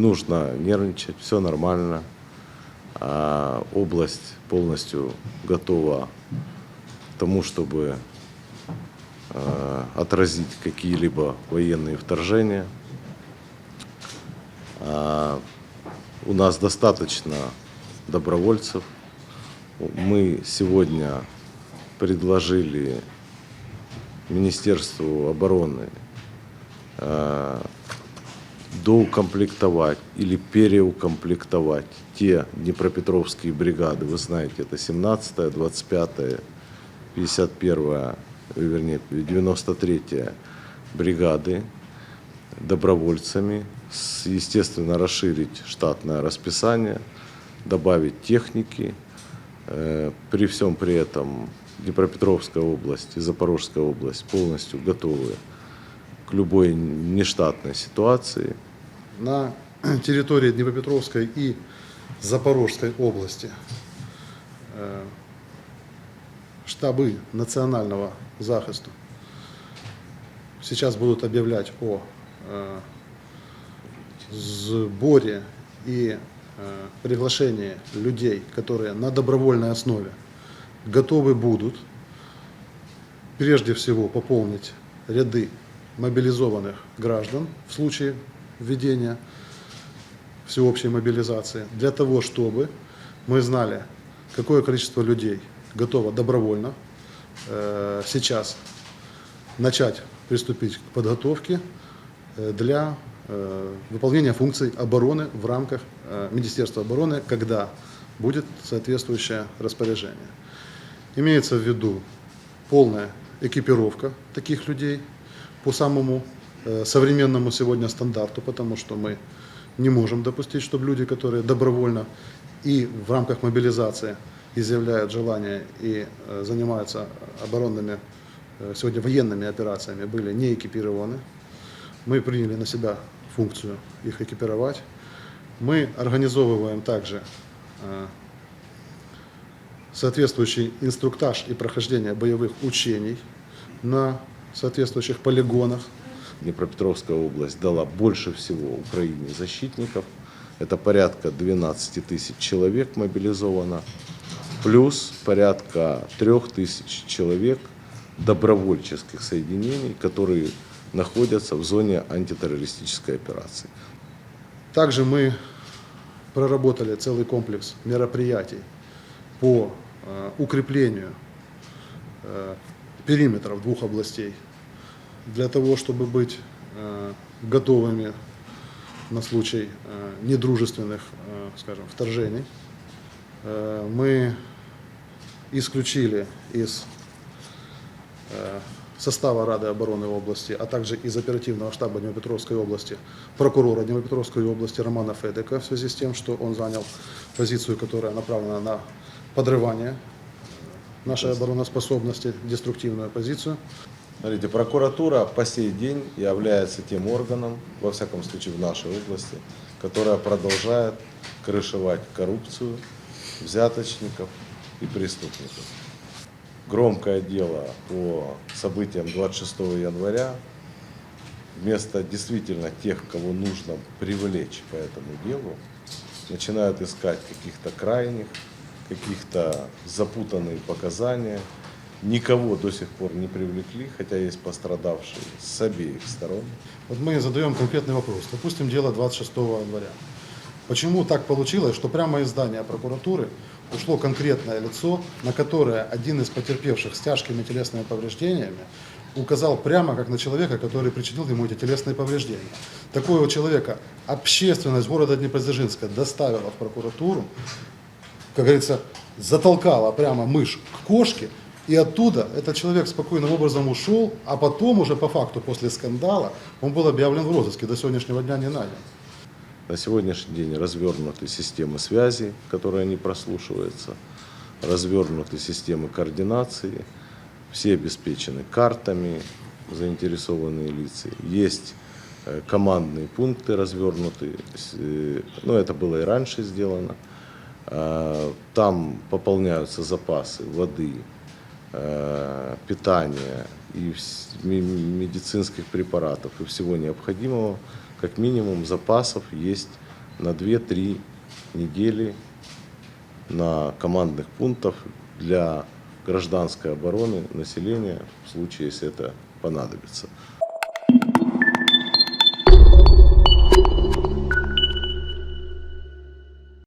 нужно нервничать, все нормально. А область полностью готова к тому, чтобы э, отразить какие-либо военные вторжения. А, У нас достаточно добровольцев. Мы сегодня предложили Министерству обороны доукомплектовать или переукомплектовать те Днепропетровские бригады. Вы знаете, это 17-я, 25-я, 51-я, вернее, 93-я бригады добровольцами, естественно, расширить штатное расписание, добавить техники. Э, При всем при этом Днепропетровская область и Запорожская область полностью готовы к любой нештатной ситуации. На территории Днепропетровской и Запорожской области. Э, штабы национального захисту сейчас будут объявлять о э, сборе и э, приглашении людей, которые на добровольной основе готовы будут прежде всего пополнить ряды мобилизованных граждан в случае введения всеобщей мобилизации, для того, чтобы мы знали, какое количество людей готово добровольно э, сейчас начать приступить к подготовке э, для э, выполнения функций обороны в рамках э, Министерства обороны, когда будет соответствующее распоряжение. Имеется в виду полная экипировка таких людей по самому современному сегодня стандарту, потому что мы не можем допустить, чтобы люди, которые добровольно и в рамках мобилизации изъявляют желание и э, занимаются оборонными, э, сегодня военными операциями, были не экипированы. Мы приняли на себя функцию их экипировать. Мы организовываем также э, соответствующий инструктаж и прохождение боевых учений на соответствующих полигонах. Днепропетровская область дала больше всего Украине защитников. Это порядка 12 тысяч человек мобилизовано, плюс порядка 3 тысяч человек добровольческих соединений, которые находятся в зоне антитеррористической операции. Также мы проработали целый комплекс мероприятий по э, укреплению э, периметров двух областей для того, чтобы быть э, готовыми на случай э, недружественных, э, скажем, вторжений. Мы исключили из состава Рады обороны области, а также из оперативного штаба Днепропетровской области прокурора Днепропетровской области Романа Федека в связи с тем, что он занял позицию, которая направлена на подрывание нашей обороноспособности, деструктивную позицию. Смотрите, прокуратура по сей день является тем органом, во всяком случае в нашей области, которая продолжает крышевать коррупцию, взяточников и преступников. Громкое дело по событиям 26 января. Вместо действительно тех, кого нужно привлечь по этому делу, начинают искать каких-то крайних, каких-то запутанные показания. Никого до сих пор не привлекли, хотя есть пострадавшие с обеих сторон. Вот мы задаем конкретный вопрос. Допустим, дело 26 января. Почему так получилось, что прямо из здания прокуратуры ушло конкретное лицо, на которое один из потерпевших с тяжкими телесными повреждениями указал прямо как на человека, который причинил ему эти телесные повреждения. Такого человека общественность города Днепродзержинска доставила в прокуратуру, как говорится, затолкала прямо мышь к кошке, и оттуда этот человек спокойным образом ушел, а потом уже по факту после скандала он был объявлен в розыске, до сегодняшнего дня не найден. На сегодняшний день развернуты системы связи, которые не прослушиваются, развернуты системы координации, все обеспечены картами, заинтересованные лица. Есть э, командные пункты развернуты, э, ну это было и раньше сделано. Э, Там пополняются запасы воды, питания и медицинских препаратов и всего необходимого. Как минимум запасов есть на 2-3 недели на командных пунктах для гражданской обороны населения в случае, если это понадобится.